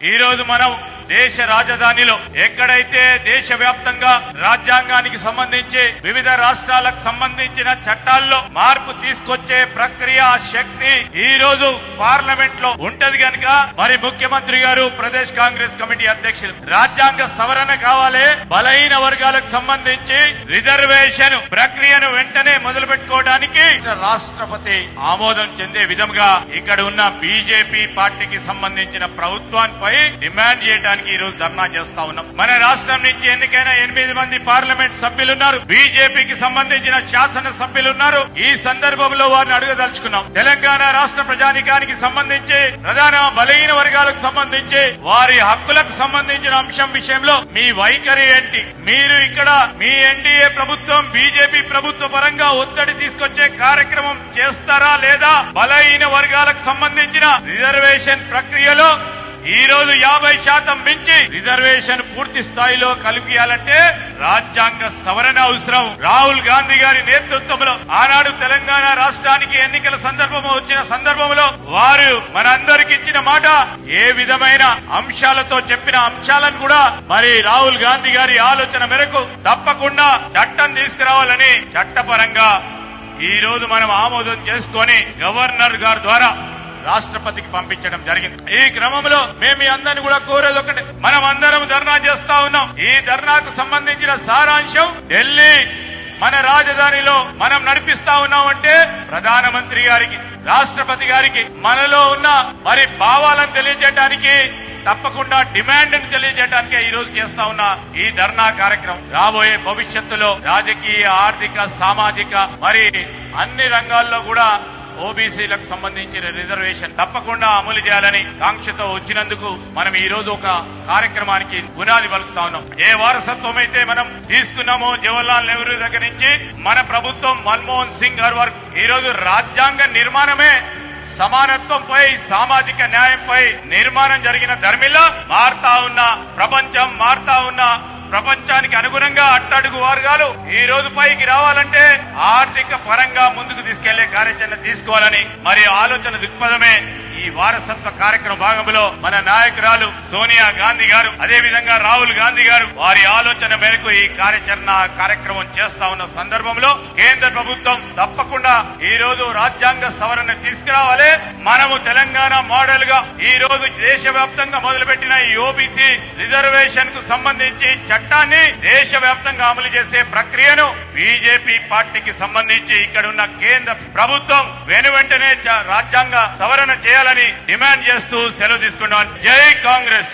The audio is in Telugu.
ఈ రోజు మనం దేశ రాజధానిలో ఎక్కడైతే దేశ వ్యాప్తంగా రాజ్యాంగానికి సంబంధించి వివిధ రాష్ట్రాలకు సంబంధించిన చట్టాల్లో మార్పు తీసుకొచ్చే ప్రక్రియ శక్తి ఈ రోజు పార్లమెంట్లో ఉంటది కనుక మరి ముఖ్యమంత్రి గారు ప్రదేశ్ కాంగ్రెస్ కమిటీ అధ్యక్షులు రాజ్యాంగ సవరణ కావాలి బలహీన వర్గాలకు సంబంధించి రిజర్వేషన్ ప్రక్రియను వెంటనే మొదలు పెట్టుకోవడానికి రాష్ట్రపతి ఆమోదం చెందే విధంగా ఇక్కడ ఉన్న బీజేపీ పార్టీకి సంబంధించిన పై డిమాండ్ చేయడానికి ఈ రోజు ధర్నా చేస్తా ఉన్నాం. మన రాష్ట్రం నుంచి ఎన్నికైన ఎనిమిది మంది పార్లమెంట్ సభ్యులున్నారు. బీజేపీకి సంబంధించిన శాసన సభ్యులున్నారు. ఈ సందర్భంలో వారిని అడుగదలుచుకున్నాం. తెలంగాణ రాష్ట్ర ప్రజానికానికి సంబంధించి ప్రధాన బలహీన వర్గాలకు సంబంధించి వారి హక్కులకు సంబంధించిన అంశం విషయంలో మీ వైఖరి ఏంటి? మీరు ఇక్కడ మీ ఎన్డీఏ ప్రభుత్వం బీజేపీ ప్రభుత్వ పరంగా ఒత్తిడి తీసుకొచ్చే కార్యక్రమం చేస్తారా లేదా? బలహీన వర్గాలకు సంబంధించిన రిజర్వేషన్ ప్రక్రియలో ఈ రోజు యాభై శాతం మించి రిజర్వేషన్ పూర్తి స్థాయిలో కలిపియాలంటే రాజ్యాంగ సవరణ అవసరం. రాహుల్ గాంధీ గారి నేతృత్వంలో ఆనాడు తెలంగాణ రాష్ట్రానికి ఎన్నికల సందర్భం వచ్చిన సందర్భంలో వారు మనందరికి ఇచ్చిన మాట ఏ విధమైన అంశాలతో చెప్పిన అంశాలను కూడా మరి రాహుల్ గాంధీ గారి ఆలోచన మేరకు తప్పకుండా చట్టం తీసుకురావాలని చట్టపరంగా ఈ రోజు మనం ఆమోదం చేసుకొని గవర్నర్ గారి ద్వారా రాష్ట్రపతికి పంపించడం జరిగింది. ఈ క్రమంలో మేము అందరిని కూడా కోరేది ఒకటి. మనం అందరం ధర్నా చేస్తా ఉన్నాం. ఈ ధర్నాకు సంబంధించిన సారాంశం ఢిల్లీ మన రాజధానిలో మనం నడిపిస్తా ఉన్నామంటే ప్రధానమంత్రి గారికి రాష్ట్రపతి గారికి మనలో ఉన్న మరి భావాలను తెలియజేయడానికి తప్పకుండా డిమాండ్ని తెలియజేయడానికే ఈ రోజు చేస్తా ఉన్న ఈ ధర్నా కార్యక్రమం. రాబోయే భవిష్యత్తులో రాజకీయ ఆర్థిక సామాజిక మరి అన్ని రంగాల్లో కూడా ఓబీసీలకు సంబంధించిన రిజర్వేషన్ తప్పకుండా అమలు చేయాలని కాంక్షతో వచ్చినందుకు మనం ఈ రోజు ఒక కార్యక్రమానికి పునాది పలుకుతా ఉన్నాం. ఏ వారసత్వం అయితే మనం తీసుకున్నామో జవహర్లాల్ నెహ్రూ దగ్గర నుంచి మన ప్రభుత్వం మన్మోహన్ సింగ్ గారి వరకు ఈ రోజు రాజ్యాంగ నిర్మాణమే సమానత్వంపై సామాజిక న్యాయంపై నిర్మాణం జరిగిన ధర్మిలో మారుతా ఉన్న ప్రపంచం మారుతా ఉన్న ప్రపంచానికి అనుగుణంగా అట్టడుగు వర్గాలు ఈ రోజు పైకి రావాలంటే ఆర్థిక పరంగా ముందుకు తీసుకెళ్ళే కార్యాచరణ తీసుకోవాలని మరి ఆలోచన దృక్పథమే ఈ వారసత్వ కార్యక్రమ భాగంలో మన నాయకురాలు సోనియా గాంధీ గారు అదే విధంగా రాహుల్ గాంధీ గారు వారి ఆలోచన మేరకు ఈ కార్యాచరణ కార్యక్రమం చేస్తా ఉన్న సందర్భంలో కేంద్ర ప్రభుత్వం తప్పకుండా ఈ రోజు రాజ్యాంగ సవరణ తీసుకురావాలి. మనము తెలంగాణ మోడల్గా ఈ రోజు దేశవ్యాప్తంగా మొదలుపెట్టిన ఈ ఓబీసీ రిజర్వేషన్కు సంబంధించి చట్టాన్ని దేశవ్యాప్తంగా అమలు చేసే ప్రక్రియను బీజేపీ పార్టీకి సంబంధించి ఇక్కడ ఉన్న కేంద్ర ప్రభుత్వం వెనువెంటనే రాజ్యాంగ సవరణ చేయాలని డిమాండ్ చేస్తూ సెలవు తీసుకున్నాం జై కాంగ్రెస్!